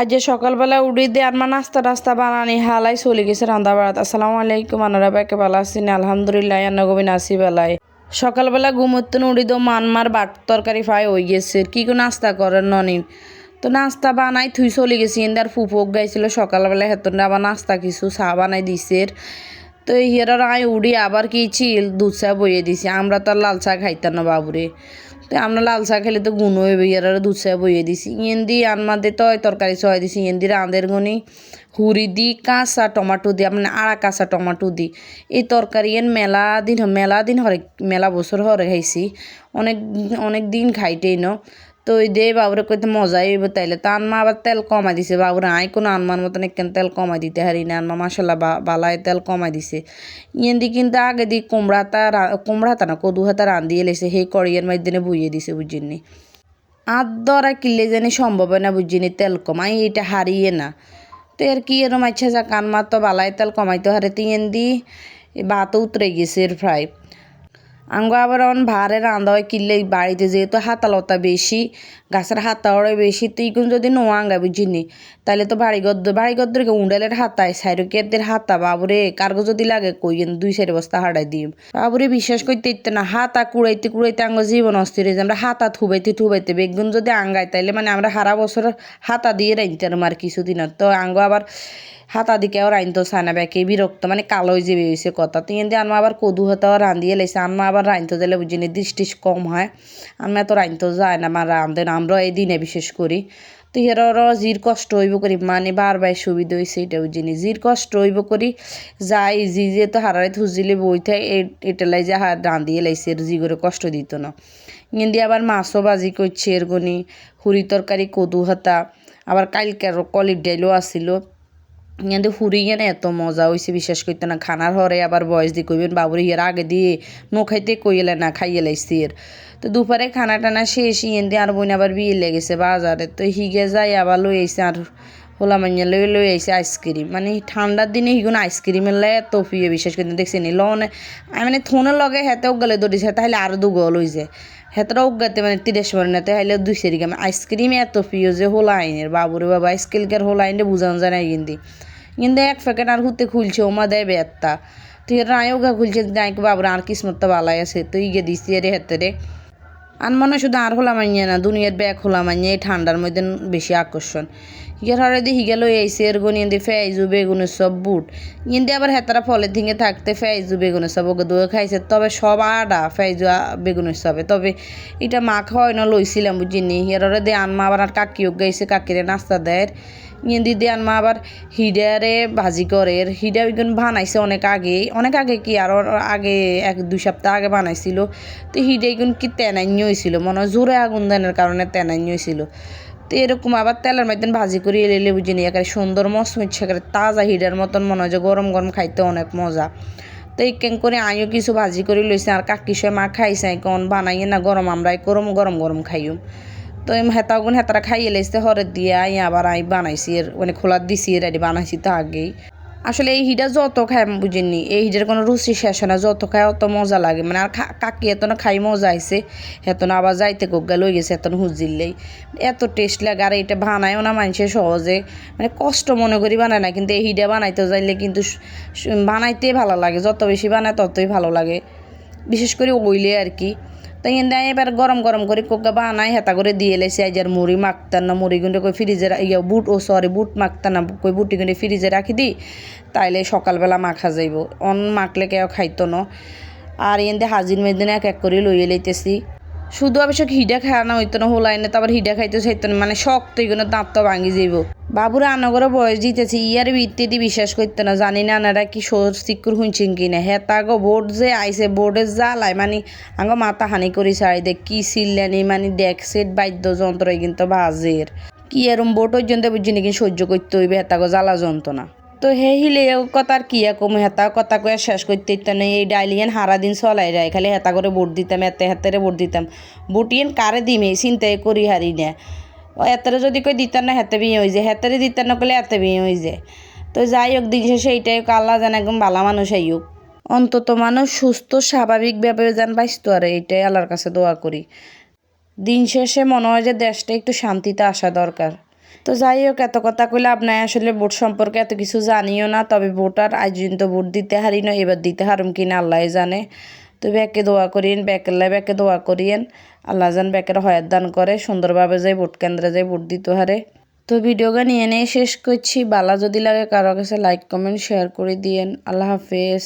আজ সকালবেলা উড়ি দিয়ে আমার নাস্তা টাস্তা বানানি, হালাই চলে গেছে রান্না বাড়াত। আসসালামু আলাইকুম, আনারা ব্যাকে ভালো আছি আলহামদুলিল্লাহ আন্নগবিন আসি বেলায় সকালবেলা ঘুমোতেন উড়ি দো মানমার বাট তরকারি ফ্রাই হয়ে গেছে। কি কো নাস্তা করেন ননিন তো নাস্তা বানাই থুই চলে গেছি, এন্দার ফুফুক গাইছিল সকালবেলা হেতন আবার নাস্তা কিছু চা বানাই দিছে। তো হিয়ার আয় উড়ি আবার কি চিল দুধ চা বইয়ে দিছি, আমরা তো লাল চা খাইতাম না বাবুরে। তো আমরা লাল চা খেলে তো গুণ হয়ে হইবে আর দুধ চা বইয়ে দিছি। ইয়েন দিয়ে আনমাদে তো তরকারি চয় দিছি ইয়েন দিয়ে রাঁধের গনি হুরি দি, কাঁচা টমাটো দি মানে আড়া কাঁচা টমাটো দি। এই তরকারি এন মেলা দিন মেলা দিন হরে, মেলা বছর হরে খাইছি। অনেক অনেক দিন খাইটেই ন। তো ওই দিয়ে বাবুরে কইতে মজাই হইব তাইলে। তো আনমা আবার তেল কমাই দিছে। বাবুরে আই কোনো আনমার মতন একখান তেল কমাই দিতে হারি না। আনমা মাসাল্লাহ বালায় তেল কমাই দিছে। ইয়েন দি কিন্তু আগে দি কুমড়া তা কুমড়া তা না কদু হাতা রান্ধিয়ে লেছে সেই কড়িয়ার মাধ্যমে বুঝিয়ে দিছে বুঝিনি আর দরা কিনলে জানি সম্ভব না বুঝিনি তেল কমাই এটা হারিয়ে না। তো এর কি এরম ইচ্ছা যা কান মার তো বালাই তেল কমাইতে হারে। তিন দি বাত উতরে গেছে এর ফ্রাই। আঙ্গ আবার অন ভারে রান্ধা হয় কিনলে বাড়িতে, যেহেতু হাতালতা বেশি, গাছের হাতা ওড়ে বেশি, তো ইগুন যদি নো আঙ্গা বুঝিনি তাহলে তো বাড়ি গদ্দ বাড়ি গদ্দরকে উন্ডালের হাতায় সাইরকের হাতা? বাবুরে, কার্গো যদি লাগে কইয়েন দুই চারি বস্তা হাড়াই দিম। বাবুরে বিশ্বাস করতে ইতে না, হাতা কুড়াইতে কুড়াইতে আঙ্গ জীবন অস্থির হয়ে আমরা হাতা থুবাইতে থুবাইতে বেগুন যদি আঙ্গায়, তাইলে মানে আমরা সারা বছর হাতা দিয়ে রাইতে আর কিছুদিন তো আঙ্গ আবার হাতা দিকে আর আইন তো সানা ব্যাকে বিরক্ত মানে কালো যে হয়েছে কথা। তো এনে আনমা আবার কদু হাতাও রান্ধিয়ে লাইছে আনমা আবার রাইনতে দিলে বুঝিনি দৃষ্টি কম হয়। আনমা তো রাইনতে যায় না আমার রান্ধে না আমরা এই দিনে বিশেষ করি। তো হের জির কষ্ট হইব করি মানে বারবার সুবিধা হয়েছে এটা বুঝিনি জির কষ্ট হইব করি যাই জি যে তো হারারে থুজিলে বইতে এটালাই যে হার রান্ধিয়ে লাইছে জি করে কষ্ট দিত না। ইন্দি আবার মাছও বাজি করছে এরগনি হুরি তরকারি কদু হাতা। আবার কালকের কলির ডাইলও আসিল হুরি ইয়ানে এত মজা হয়েছে বিশ্বাস করতে না। খানার হরে আবার বয়স দিয়ে কইবেন, বাবুরে ইয়ার আগে দিয়ে নো খাইতে কইলে না, খাইয়ে লাইছি এর। তো দুপুরে খানা টানা শেষ ইয়েন দিয়ে আর বোন আবার বিয়ে লেগেছে বাজারে। তো হিগে যাই আবার লই আইসে আর হোলা মাইয়া লই লই আইসে আইসক্রিম। মানে ঠান্ডার দিনে হিগুন আইসক্রিমের লাই এত প্রিয়, বিশ্বাস করতে দেখছি নি লনে মানে থোনের লগে হেতেও গেলে দৌড়িছে তাহলে আরও দুগল হয়ে যায় হেতরা উগাতে মানে তিরিশ মারে না তাহলে দুই সেরি গামে আইসক্রিম এত প্রিয় যে হোলা আইনের, বাবুরে বাবা আইসক্রিমকের হোলা আইনে বুঝানো যায় না কিন্তু এক প্যাকেট আর হুতে খুলছে, ওমা দেয় বেত্তা তুই রায়ও গা খুলছে, যাই বাবুর, আর কিসমতটা বালাই আছে, তুই গিয়ে দিছি রে হেতে রে। আর মনে শুধু আর হলা মানিয়ে না, দুনিয়ার ব্যাগ হলা মানিয়ে এই ঠান্ডার মধ্যে বেশি আকর্ষণ। হিগার হরে দিয়ে হিগেল এইসে এর গুণ ইন্দি ফেয়াইজু বেগুনের সব বুট। ইন্দি আবার হেতারা ফলের দিকে থাকতে ফেয়াইজু বেগুনের সব, ওকে দুয়ে খাইছে, তবে সব আডা ফেয়াইজু বেগুনের সবে। তবে এটা মা খাওয়াই না লইছিলাম, বুঝিনি। হিয়ার হরে দিয়ে আনমা আবার আর কাকিও গাইছে কাকিরে নাস্তা দেয়। ইন্দি দিয়ে আনমা আবার হিডারে ভাজি করে। হিডা বিগুন বানাইছে অনেক আগে অনেক আগে কি আরও আগে এক, দুই সপ্তাহ আগে বানাইছিল। তো হিডা ইগুন কি তেনাইন্য হয়েছিল মনে হয় জোরে আগুন দেনের কারণে তেনাইন্য হয়েছিল তো এরকম আবার তেলের মধ্যে ভাজি করে, এলে বুঝি নি একেবারে সুন্দর মসমুচ একেবারে তাজা হিডার মতন মনে হয় যে গরম গরম খাইতে অনেক মজা। তো এই কেন করে আইও কিছু ভাজি করে লইছে, আর কাকি সে মা খাইছে কোন বানাইয়ে না গরম আমরাই গরম গরম গরম খাইও তো হেতাগুন হেতারা খাইয়ে লাইছে, হরে দিয়ে আই আবার আই বানাইছি, এর মানে খোলা দিছি, এর আইডি বানাইছি তো আগেই। আসলে এই হিডা যত খাই বুঝিনি, এই হিডার কোনো রুচি শেষ না, যত খায় অত মজা লাগে মানে আর কাকি এত না খাই মজা আইছে, হেতন আবার যাইতে গোগা লই গেছে এতন হুজিল্লেই এত টেস্ট লাগে, আর এটা বানায়ও না মানুষে সহজে মানে কষ্ট মনে করি বানায় না, কিন্তু এই হিডা বানাইতে যাইলে কিন্তু স- স- বানাইতে ভালো লাগে, যত বেশি বানায় ততই ভালো লাগে। বিশেষ করে ওইলে আর কি। তাই এনে এবার গরম গরম করে কোকা বানাই, হেতা করে দিয়ে আজ আর মুড়ি মাখতাম না, মুড়ি গুঁড়ে কই ফ্রিজে ইয়া বুট, ও সরি বুট মাখতাম না, কই বুটি গুঁড়ে ফ্রিজে রাখি দিই তাইলে সকালবেলা মাখা যাইব। অন মাখলে কেউ খাইতো না। আর এনে হাজির মেদিনে এক এক করে লইয়ে লইতেছি। শুধু অবশ্য হিডা খাওয়ানো হইতো না হোলাইনে তারপর হিডা খাইতে চাইতো না মানে শক্ত এগুলো দাঁত ভাঙি যাইব। বাবুর আনগরে বয়স দিতেছি, ইয়ার ভিত্তিতে বিশ্বাস করতে না, জানি না আনারা কি সিকুর শুনছেন কি না। হ্যাঁ তাগো বোর্ড যে আইসে বোর্ডে জ্বালায় মানে আঙ্গ মাথা হানি করি সারি দেখ কি সিল্লানি মানে ডেক সেট বাদ্যযন্ত্র কিন্তু বাজের। কি এরম বোর্ড পর্যন্ত বুঝি নাকি সহ্য করতে হইবে হেতাগো জ্বালা যন্ত্রণা। তো হে হিলে কথা আর কি কম? হেতা কথা কয়ে শেষ করতে ইত্যান এই ডাইলিয়ান হারা দিন চলাই যায়। খালি হেতা করে ভোট দিতাম, এতে হাতেরে ভোট দিতাম। বুটিয়েন কারে দিমে? চিন্তাই করি হারি না। ও এতরে যদি কই দিতাম না, হেতে বিয়ে হয়ে যায়। হেতারে দিতাম না করলে এতে বিয়ে হয়ে যায়। তো যাই হোক, দিন শেষে এইটাই আল্লাহ যেন একদম ভালো মানুষ আই হোক। অন্তত মানুষ সুস্থ স্বাভাবিকভাবে যেন বাঁচত আর এইটাই আল্লাহর কাছে দোয়া করি। দিন শেষে মনে হয় যে দেশটা একটু শান্তিতে আসা দরকার। তো যাই হোক, এত কথা কইলে আপনার আসলে ভোট সম্পর্কে এত কিছু জানিও না, তবে ভোটার আজ তো ভোট দিতে হারি না, এবার দিতে হারুম কিনা আল্লাহ জানে। তো ব্যাকে দোয়া করিয়েন, ব্যাকের লাই ব্যাকে দোয়া করিয়েন, আল্লাহ জান ব্যাকের হয়াত দান করে, সুন্দরভাবে যাই ভোট কেন্দ্রে যাই ভোট দিতে হারে। তো ভিডিওটা নিয়ে নিয়ে শেষ করছি, বালা যদি লাগে কারও কাছে লাইক কমেন্ট শেয়ার করে দিয়েন, আল্লাহ হাফেজ।